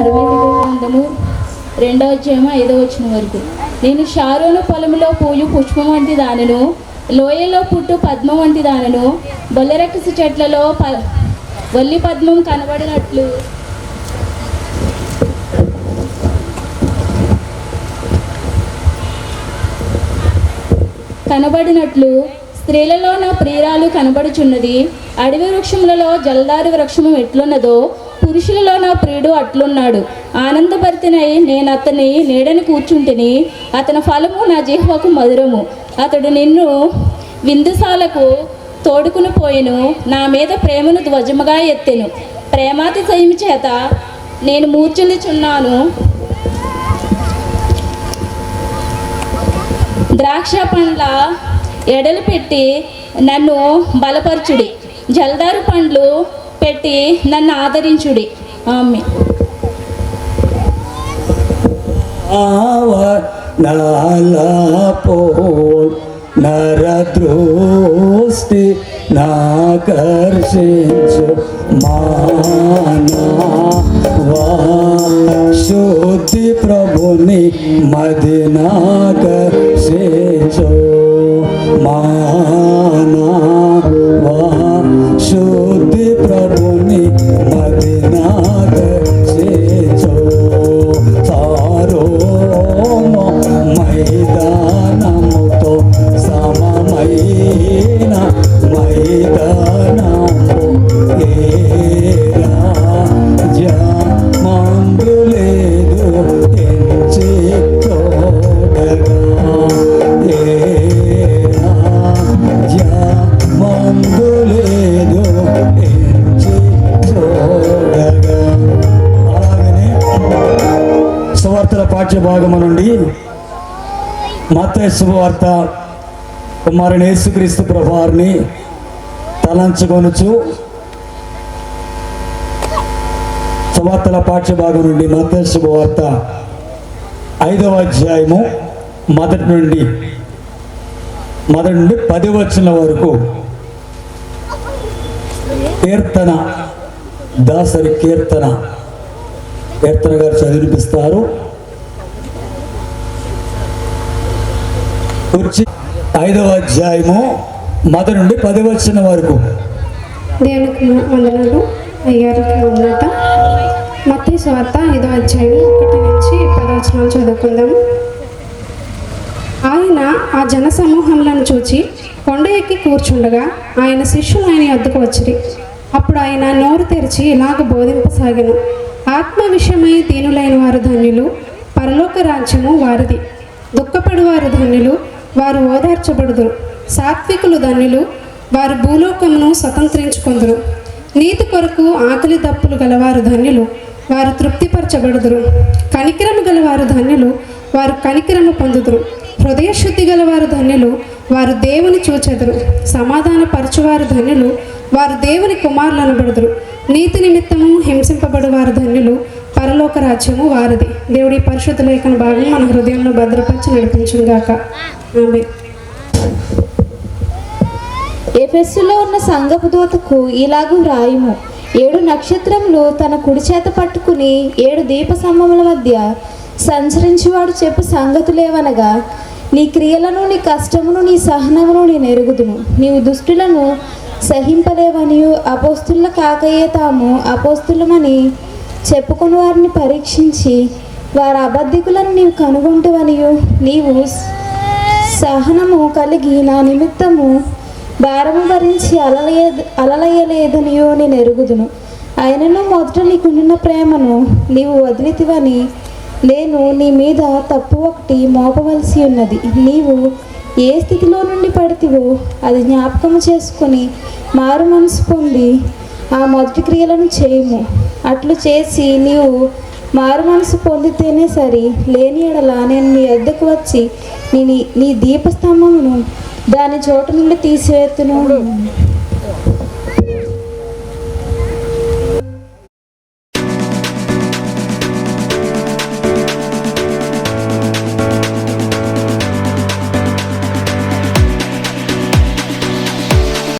అరవై గ్రంథము రెండవ అధ్యాయము ఐదవ వచ్చిన వరకు. నేను షారోను పొలంలో పూయు పుష్పం వంటి దానను లోయలో పుట్టు పద్మం వంటి దానను బొల్లెరక్కసి చెట్లలో ప వల్లి పద్మం కనబడినట్లు. కనబడినట్లు. స్త్రీలలో నా ప్రియురాలు కనబడుచున్నది. అడవి వృక్షములలో జలదారు వృక్షము ఎట్లున్నదో పురుషులలో నా ప్రియుడు అట్లున్నాడు. ఆనందభరితనై నేను అతని నీడని కూర్చుంటిని. అతని ఫలము నా జిహ్వకు మధురము. అతడు నిన్ను విందుసాలకు తోడుకుని పోయిను. నా మీద ప్రేమను ధ్వజముగా ఎత్తెను. ప్రేమాతిశయం చేత నేను మూర్చులుచున్నాను ద్రాక్ష పండ్ల ఎడలు పెట్టి నన్ను బలపరచుడి. జలదారు పండ్లు పెట్టి నన్ను ఆదరించుడి. ఆమె ఆవనాలపోల్ నరదృష్టి నాకర్షించు మానవా శుద్ధి ప్రభుని మదినాకర్షించు. శుద్ధి ప్రభుని మత్తయి శుభవార్త కుమారుని యేసుక్రీస్తు ప్రభువారిని తలంచుకొనుచు సువార్తల పాఠ్యభాగం నుండి మత్తయి శుభవార్త ఐదవ అధ్యాయము మొదటి నుండి మొదటి నుండి పది వచ్చిన వరకు కీర్తన దాసరి కీర్తన. కీర్తన గారు చదివినిపిస్తారు కుర్చీ ఐదవ అధ్యాయము మొదటి నుండి పది వచ్చిన వరకు. దేవునికి వందనాలు. అయ్యారికి ఉన్నత. మత్తి స్వార్త ఐదో అధ్యాయం ఒకటి నుంచి పదవచనాలు చదువుకుందాం ఆయన ఆ జన సమూహంలను చూచి కొండ ఎక్కి కూర్చుండగా ఆయన శిష్యులు ఆయన వద్దకు వచ్చిరి. అప్పుడు ఆయన నోరు తెరిచి ఇలాగ బోధింపసాగను. ఆత్మ విషయమై దీనులైన వారు ధన్యులు పరలోక రాజ్యము వారిది. దుఃఖపడువారు ధన్యులు వారు ఓదార్చబడుదురు. సాత్వికులు ధన్యులు వారు భూలోకమును స్వతంత్రించుకుందరు. నీతి కొరకు ఆకలి దప్పులు గలవారు ధన్యులు వారు తృప్తిపరచబడుదురు. కనికరము గలవారు ధన్యులు వారు కనికరము పొందుదురు. హృదయశుద్ధి గలవారు ధన్యులు వారు దేవుని చూచెదరు. సమాధాన పరచువారు ధన్యులు వారు దేవుని కుమారులు అనబడుదురు నీతి నిమిత్తము హింసింపబడు వారు ధన్యులు పరలోక రాజ్యము వారిది. దేవుడి పరిశుద్ధ లేఖన భాగం మన హృదయంలో భద్రపరిచి నడిపించుగాక ఆమె ఎఫెస్సులో ఉన్న సంగపు దూతకు ఇలాగూ వ్రాయుము ఏడు నక్షత్రములు తన కుడి చేత పట్టుకుని ఏడు దీప స్తంభముల మధ్య సంచరించేవాడు చెప్పు సంగతులేవనగా నీ క్రియలను నీ కష్టమును నీ సహనమును నేను ఎరుగుదును. నీవు దుష్టులను సహింపలేవనియు అపోస్తుల కాకయే తాము అపోస్తులమని చెప్పుకుని వారిని పరీక్షించి వారి అబద్ధికులను నీవు కనుగొంటువనియు. నీవు సహనము కలిగి నా నిమిత్తము భారము భరించి అలలయ అలలయలేదనియో నేను ఎరుగుదును. ఆయనను మొదట నీకున్న ప్రేమను నీవు వదిలితివని నేను నీ మీద తప్పు ఒకటి మోపవలసి ఉన్నది. నీవు ఏ స్థితిలో నుండి పడితివో అది జ్ఞాపకం చేసుకొని మారు మనసు పొంది ఆ మొదటి క్రియలను చేయము. అట్లు చేసి నీవు మారు మనసు పొందితేనే సరి. లేని ఎడల నేను నీ వద్దకు వచ్చి నీ నీ దీపస్తంభమును దాని చోటు నుండి తీసివేతును.